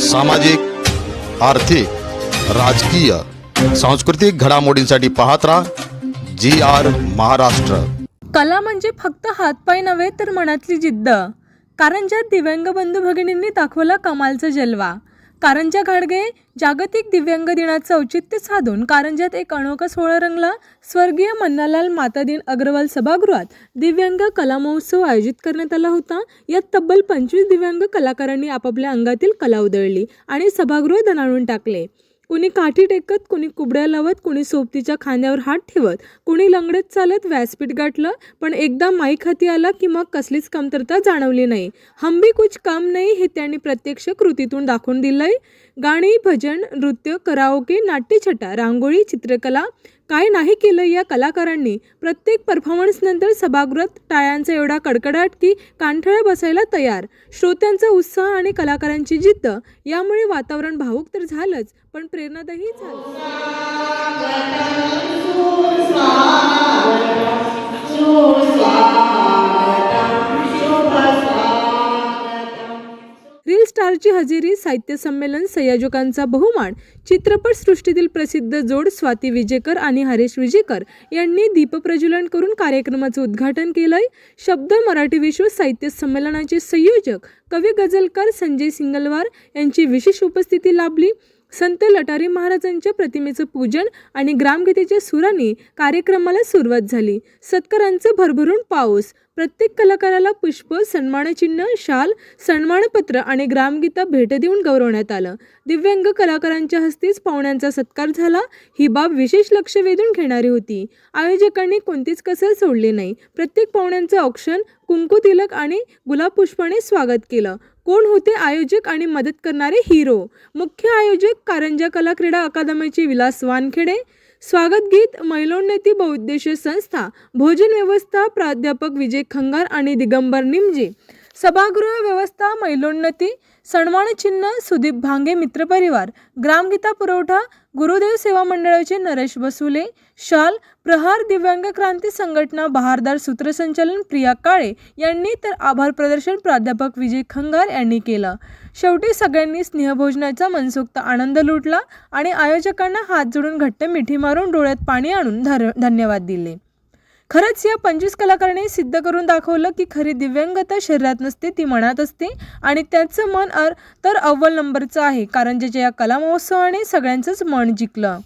सामाजिक आर्थिक राजकीय सांस्कृतिक घडामोडींसाठी पाहत राहा जी आर महाराष्ट्र. कला म्हणजे फक्त हातपाय नव्हे तर मनातली जिद्द. कारण ज्या दिव्यांग बंधू भगिनींनी दाखवला कमालचा जलवा कारंजा घाडगे जागतिक दिव्यांग दिनाचं औचित्य साधून कारंजात एक अनोखा सोहळा रंगला. स्वर्गीय मन्नालाल माता दिन अग्रवाल सभागृहात दिव्यांग कला महोत्सव आयोजित करण्यात आला होता. यात तब्बल पंचवीस दिव्यांग कलाकारांनी आपापल्या अंगातील कला उधळली आणि सभागृह दणाणून टाकले. कुणी काठी टेकत कुणी कुबड्या लावत कुणी सोबतीच्या खांद्यावर हात ठेवत कुणी लंगडत चालत व्यासपीठ गाठलं पण एकदा माईक हाती आला की मग कसलीच कमतरता जाणवली नाही. हमबी कुछ काम नाही हे त्यांनी प्रत्यक्ष कृतीतून दाखवून दिलंय. गाणी भजन नृत्य कराओके नाट्यछटा रांगोळी चित्रकला काय नाही केलं या कलाकारांनी. प्रत्येक परफॉर्मन्सनंतर सभागृहात टाळ्यांचा एवढा कडकडाट की कानठळ्या बसायला तयार. श्रोत्यांचा उत्साह आणि कलाकारांची जिद्द. यामुळे वातावरण भावूक तर झालंच पण प्रेरणादायी रील स्टारची हजेरी साहित्य संमेलन संयोजकांचा बहुमान चित्रपटसृष्टीतील प्रसिद्ध जोड स्वाती विजेकर आणि हरेश विजेकर यांनी दीपप्रज्वलन करून कार्यक्रमाचं उद्घाटन केलंय. शब्द मराठी विश्व साहित्य संमेलनाचे संयोजक कवी गझलकार संजय सिंगलवार यांची विशेष उपस्थिती लाभली. संत लटारी महाराजांच्या प्रतिमेचं पूजन आणि ग्रामगीतेच्या सुरांनी कार्यक्रमाला सुरुवात झाली. सत्करांचं भरभरून पाऊस प्रत्येक कलाकाराला पुष्प सन्मानचिन्ह शाल सन्मानपत्र आणि ग्रामगीता भेट देऊन गौरवण्यात आलं. दिव्यांग कलाकारांच्या हस्तेच पाहुण्यांचा सत्कार झाला. ही बाब विशेष लक्ष वेधून घेणारी होती. आयोजकांनी कोणतीच कसर सोडली नाही. प्रत्येक पाहुण्यांचं औक्षण कुंकू तिलक आणि गुलाब पुष्पाने स्वागत केलं. कोण होते आयोजक आणि मदत करणारे हिरो? मुख्य आयोजक कारंजा कला क्रीडा अकादमीचे विलास वानखेडे स्वागत गीत मैलोन्नती बहुउद्देशीय संस्था भोजन व्यवस्था प्राध्यापक विजय खंगार आणि दिगंबर निमजे. सभागृह व्यवस्था मैलोन्नती सन्मानचिन्ह सुदीप भांगे मित्रपरिवार ग्रामगीता पुरवठा गुरुदेव सेवा मंडळाचे नरेश बसुले शाल प्रहार दिव्यांग क्रांती संघटना बहारदार सूत्रसंचालन प्रिया काळे यांनी तर आभार प्रदर्शन प्राध्यापक विजय खंगार यांनी केलं. शेवटी सगळ्यांनी स्नेहभोजनाचा मनसोक्त आनंद लुटला आणि आयोजकांना हात जोडून घट्ट मिठी मारून डोळ्यात पाणी आणून धर धन्यवाद दिले. खरंच या पंचवीस कलाकारांनी सिद्ध करून दाखवलं की खरी दिव्यांगता शरीरात नसते ती मनात असते आणि त्याचं मन अर तर अव्वल नंबरचं आहे कारण ज्याच्या या कला महोत्सवाने सगळ्यांचंच मन जिंकलं.